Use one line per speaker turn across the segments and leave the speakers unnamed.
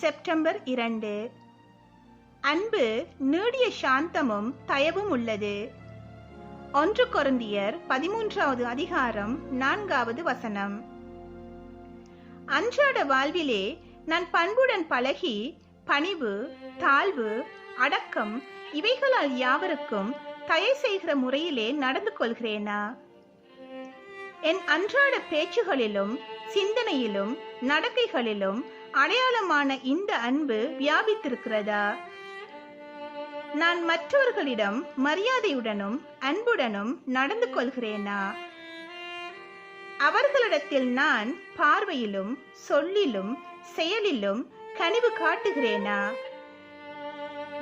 September இரண்டு. அன்பு நீடிய சாந்தமும் தயவும் உள்ளது. ஒன்று கொருந்தியர் பதிமூன்றாவது அதிகாரம் நான்காவது வசனம். அன்றாட வாழ்விலே நான் பண்புடன் பழகி பணிவு தாழ்வு அடக்கம் இவைகளால் யாவருக்கும் தயை செய்கிற முறையிலே நடந்து கொள்கிறேனா? என் அன்றாட பேச்சுகளிலும் சிந்தனையிலும் நடக்கைகளிலும் அடையாளமான இந்த அன்பு வியாபித்திருக்கிறதா? நான் மற்றவர்களிடம் மரியாதையுடனும் அன்புடனும் நடந்து கொள்கிறேனா? அவர்களிடத்தில் நான் பார்வையிலும் சொல்லிலும் செயலிலும் கனிவு காட்டுகிறேனா?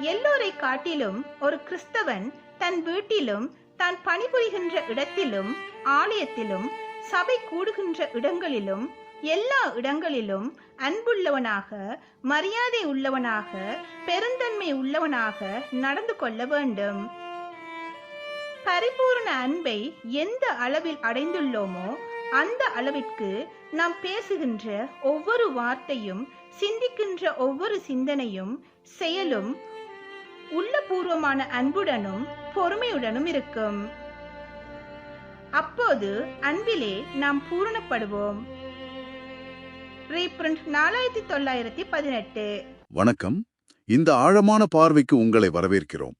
எல்லோரை காட்டிலும் ஒரு கிறிஸ்தவன் தன் வீட்டிலும் தான் பணிபுரிகின்ற இடத்திலும் ஆலயத்திலும் சபை கூடுகின்ற இடங்களிலும் எல்லா இடங்களிலும் அன்புள்ளவனாக மரியாதை உள்ளவனாக பெருந்தன்மை உள்ளவனாக நடந்து கொள்ள வேண்டும். பரிபூர்ண அன்பை எந்த அளவில் அடைந்துள்ளோமோ அந்த அளவிற்கு நாம் பேசுகின்ற ஒவ்வொரு வார்த்தையும் சிந்திக்கின்ற ஒவ்வொரு சிந்தனையும் செயலும் உள்ளபூர்வமான அன்புடனும் பொறுமையுடனும் இருக்கும். அப்போது அன்பிலே நாம் பூரணப்படுவோம். ரீப்ரிண்ட் நாலாயிரத்தி தொள்ளாயிரத்தி பதினெட்டு.
வணக்கம். இந்த ஆழமான பார்வைக்கு உங்களை வரவேற்கிறோம்.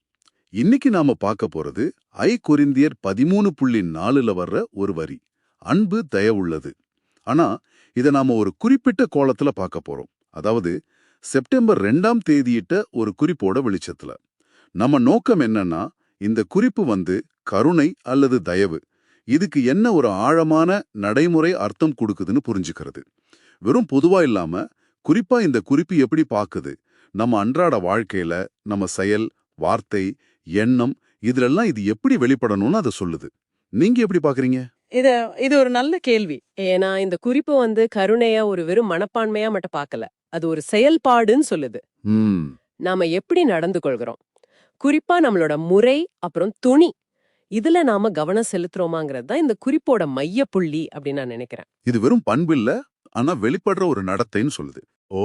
இன்னைக்கு நாம பார்க்க போறது ஐ கொரிந்தியர் பதிமூணு புள்ளி நாலுல வர்ற ஒரு வரி. அன்பு தயவுள்ளது ஆனா இதை நாம ஒரு குறிப்பிட்ட கோலத்துல பார்க்க போறோம். அதாவது செப்டம்பர் ரெண்டாம் தேதியிட்ட ஒரு குறிப்போட வெளிச்சத்துல. நம்ம நோக்கம் என்னன்னா இந்த குறிப்பு வந்து கருணை அல்லது தயவு. இதுக்கு என்ன ஒரு ஆழமான நடைமுறை அர்த்தம் கொடுக்குதுன்னு புரிஞ்சுக்கிறது. வெறும் பொதுவா இல்லாம குறிப்பா இந்த குறிப்பு எப்படி பாக்குது? நம்ம அன்றாட வாழ்க்கையில நம்ம செயல் வார்த்தை எண்ணம் இதுலெல்லாம் இது எப்படி வெளிப்படணும்னு அதை சொல்லுது. நீங்க எப்படி பாக்குறீங்க?
இத இது ஒரு நல்ல கேள்வி. ஏன்னா இந்த குறிப்பு வந்து கருணையா ஒரு வெறும் மனப்பான்மையா மட்டும் பார்க்கல அது ஒரு செயல்பாடுன்னு சொல்லுது.
ம்.
நாம எப்படி நடந்து கொள்கிறோம்? குறிப்பா நம்மளோட முறை அப்புறம் துணி. இதுல நாம கவனம் செலுத்துறோமாங்கிறது தான் இந்த குறிப்போட மைய புள்ளி அப்படின்னு நான் நினைக்கிறேன்.
இது வெறும் பண்பு இல்ல ஆனா வெளிப்படுற ஒரு நடத்தைன்னு சொல்லுது. ஓ!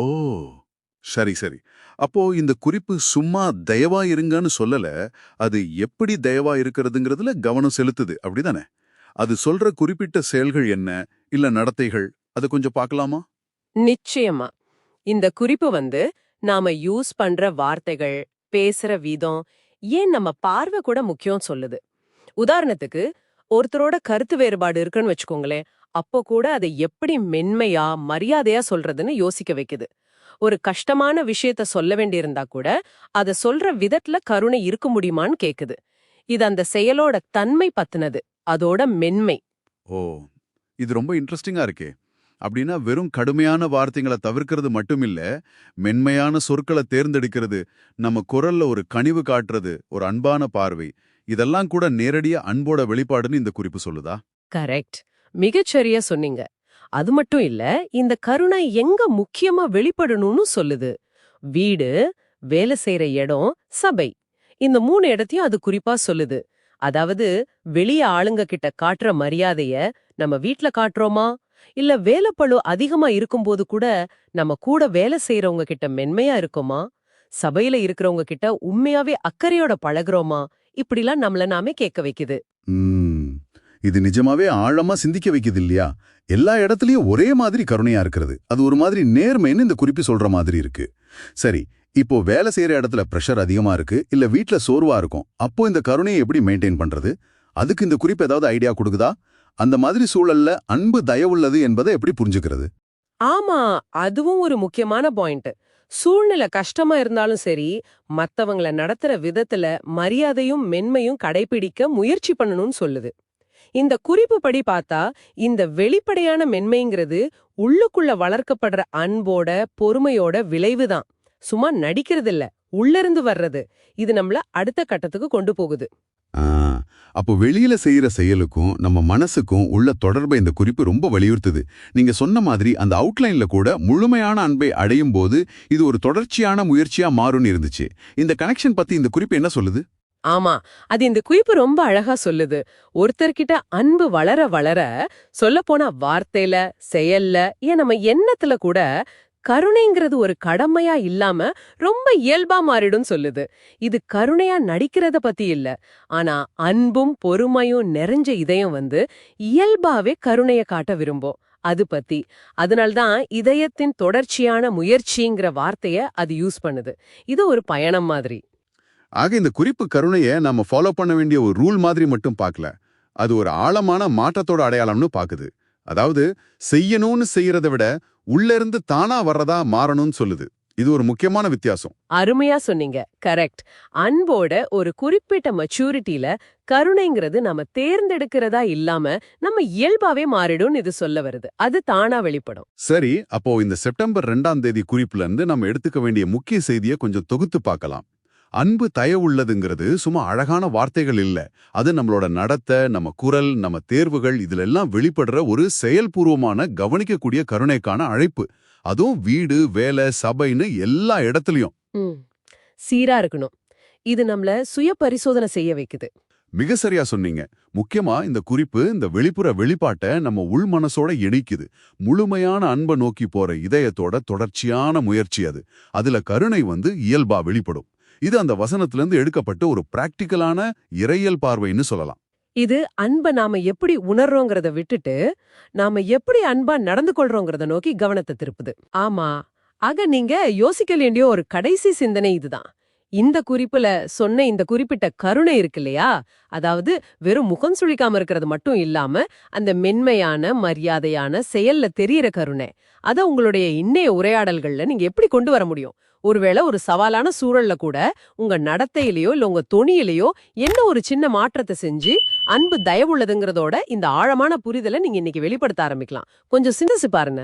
சரி சரி. அப்போ இந்த குறிப்பு சும்மா தயவா இருங்கன்னு சொல்லல அது எப்படி தயவா இருக்கிறதுங்கிறதுல கவனம் செலுத்துது அப்படிதானே? அது சொல்ற குறிப்பிட்ட செயல்கள் என்ன இல்ல நடத்தைகள் அது கொஞ்சம் பார்க்கலாமா?
நிச்சயமா. இந்த குறிப்பு வந்து நாம யூஸ் பண்ற வார்த்தைகள் பேசுற விதம் ஏன் நம்ம பார்வை கூட முக்கியம் சொல்லுது. உதாரணத்துக்கு ஒருத்தரோட கருத்து வேறுபாடு இருக்குன்னு வச்சுக்கோங்களேன். அப்போ கூட அதை எப்படி மென்மையா மரியாதையா சொல்றதுன்னு யோசிக்க வைக்குது. ஒரு கஷ்டமான விஷயத்த சொல்ல வேண்டியிருந்தா கூட அத சொல்ற விதத்துல கருணை இருக்க முடியுமான்னு கேக்குது. இது அந்த செயலோட தன்மை பத்தினது அதோட மென்மை.
ஓ இது ரொம்ப இன்ட்ரெஸ்டிங்கா இருக்கே. அப்படின்னா வெறும் கடுமையான வார்த்தைகளை தவிர்க்கிறது மட்டும் இல்ல மென்மையான சொற்களை தேர்ந்தெடுக்கிறது நம்ம குரல்ல ஒரு கனிவு காட்டுறது ஒரு அன்பான பார்வை. இதெல்லாம் கூட நேரடியா அன்போட வெளிப்பாடுன்னு இந்த குறிப்பு சொல்லுதா?
கரெக்ட். மிகச்சரியா சொன்னீங்க. அது மட்டும் இல்ல இந்த கருணை எங்க முக்கியமா வெளிப்படணும்னு சொல்லுது. வீடு வேலை செய்யற இடம் சபை. இந்த மூணு இடத்தையும் அது குறிப்பா சொல்லுது. அதாவது வெளிய ஆளுங்க கிட்ட காட்டுற மரியாதைய நம்ம வீட்ல காட்டுறோமா? இல்ல வேலைப்பளு அதிகமா இருக்கும்போது கூட நம்ம கூட வேலை செய்யறவங்க கிட்ட மென்மையா இருக்கோமா? சபையில இருக்கிறவங்க கிட்ட உண்மையாவே அக்கறையோட பழகுறோமா? இப்படிலாம் நம்மள நாமே கேட்க வைக்குது.
உம் இது நிஜமாவே ஆழமா சிந்திக்க வைக்குது இல்லையா எல்லா இடத்துலயும் ஒரே மாதிரி கருணையா இருக்கிறது. அது ஒரு மாதிரி நேர்மைன்னு இந்த குறிப்பு சொல்ற மாதிரி இருக்கு. சரி இப்போ வேலை செய்யற இடத்துல பிரஷர் அதிகமா இருக்கு இல்ல வீட்டுல சோர்வா இருக்கும் அப்போ இந்த கருணையை எப்படி மெயின்டைன் பண்றது? அதுக்கு இந்த குறிப்பு ஏதாவது ஐடியா கொடுக்குதா? அந்த மாதிரி சூழல்ல அன்பு தயவுள்ளது என்பதை எப்படி புரிஞ்சுக்கிறது?
ஆமா அதுவும் ஒரு முக்கியமான பாயிண்ட் சூழ்நிலை கஷ்டமா இருந்தாலும் சரி மத்தவங்கள நடத்துற விதத்துல மரியாதையும் மென்மையும் கடைபிடிக்க முயற்சி பண்ணணும்னு சொல்லுது. இந்த குறிப்பு படி பார்த்தா இந்த வெளிப்படையான மென்மைங்கிறது உள்ளுக்குள்ள வளர்க்கப்படுற அன்போட பொறுமையோட விளைவுதான். சும்மா நடிக்கிறது இல்ல உள்ளிருந்து வர்றது. இது நம்மள அடுத்த கட்டத்துக்கு கொண்டு போகுது.
அப்போ வெளியில செய்யற செயலுக்கும் நம்ம மனசுக்கும் உள்ள தொடர்பை இந்த குறிப்பு ரொம்ப வலியுறுத்துது. நீங்க சொன்ன மாதிரி அந்த அவுட்லைன்ல கூட முழுமையான அன்பை அடையும் போது இது ஒரு தொடர்ச்சியான முயற்சியா மாறும்னு இருந்துச்சு. இந்த கனெக்ஷன் பத்தி இந்த குறிப்பு என்ன சொல்லுது?
ஆமா அது இந்த குறிப்பு ரொம்ப அழகா சொல்லுது. ஒருத்தர்கிட்ட அன்பு வளர வளர சொல்லப்போனா வார்த்தையில செயல்ல ஏன் நம்ம எண்ணத்துல கூட கருணைங்கிறது ஒரு கடமையா இல்லாம ரொம்ப இயல்பா மாறிடும் சொல்லுது. இது கருணையா நடிக்கிறத பத்தி இல்ல. ஆனா அன்பும் பொறுமையும் நிறைஞ்ச இதயம் வந்து இயல்பாவே கருணைய காட்ட விரும்பும். அது பத்தி. அதனால்தான் இதயத்தின் தொடர்ச்சியான முயற்சிங்கிற வார்த்தைய அது யூஸ் பண்ணுது. இது ஒரு பயணம் மாதிரி.
ஆக இந்த குறிப்பு கருணையை நம்ம ஃபாலோ பண்ண வேண்டிய ஒரு ரூல் மாதிரி மட்டும் பார்க்கல. அது ஒரு ஆழமான மாற்றத்தோட அடையாளம்னு பாக்குது அதாவது செய்யணும்னு செய்யறதை விட உள்ள இருந்து தானா வர்றதா மாறணும்னு சொல்லுது. இது ஒரு முக்கியமான வித்தியாசம்.
அருமையா சொன்னீங்க. கரெக்ட் அன்போட ஒரு குறிப்பிட்ட மெச்சூரிட்டில கருணைங்கிறது நம்ம தேர்ந்தெடுக்கிறதா இல்லாம நம்ம இயல்பாவே மாறிடும்னு இது சொல்ல வருது. அது தானா வெளிப்படும்.
சரி அப்போ இந்த செப்டம்பர் ரெண்டாம் தேதி குறிப்புல இருந்து நம்ம எடுத்துக்க வேண்டிய முக்கிய செய்தியை கொஞ்சம் தொகுத்து பார்க்கலாம். அன்பு தயவுள்ளதுங்கிறது சும்மா அழகான வார்த்தைகள் இல்ல. அது நம்மளோட நடத்தை நம்ம குரல் நம்ம தேர்வுகள் இதுல எல்லாம் வெளிப்படுற ஒரு செயல்பூர்வமான கவனிக்கக்கூடிய கருணைக்கான அழைப்பு. அதுவும் வீடு வேலை சபைன்னு எல்லா இடத்துலயும்.
சீரா இருக்கணும். இது நம்மள சுய பரிசோதனை செய்ய வைக்குது.
மிக சரியா சொன்னீங்க. முக்கியமா இந்த குறிப்பு இந்த வெளிப்புற வெளிப்பாட்டை நம்ம உள் மனசோட இணைக்குது. முழுமையான அன்பை நோக்கி போற இதயத்தோட தொடர்ச்சியான முயற்சி அது. அதுல கருணை வந்து இயல்பா வெளிப்படும். இது அந்த வசனத்திலிருந்து எடுக்கப்பட்ட ஒரு பிராக்டிக்கலான இறையல் பார்வைன்னு சொல்லலாம்.
இது அன்பை நாம எப்படி உணர்றோங்கிறத விட்டுட்டு நாம எப்படி அன்பா நடந்து கொள்றோங்கிறத நோக்கி கவனத்தை திருப்புது. ஆமா ஆக நீங்க யோசிக்க வேண்டிய ஒரு கடைசி சிந்தனை இதுதான். இந்த குறிப்புல சொன்ன இந்த குறிப்பிட்ட கருணை இருக்கு இல்லையா? அதாவது வெறும் முகம் சுழிக்காம இருக்கிறது மட்டும் இல்லாம அந்த மென்மையான மரியாதையான செயல்ல தெரியற கருணை. அத உங்களுடைய இன்னைய உரையாடல்கள்ல நீங்க எப்படி கொண்டு வர முடியும்? ஒருவேளை ஒரு சவாலான சூழல்ல கூட உங்க நடத்தையிலயோ இல்ல உங்க தொனியிலயோ என்ன ஒரு சின்ன மாற்றத்தை செஞ்சு அன்பு தயவுள்ளதுங்கிறதோட இந்த ஆழமான புரிதலை நீங்க இன்னைக்கு வெளிப்படுத்த ஆரம்பிக்கலாம். கொஞ்சம் சிந்திச்சு பாருங்க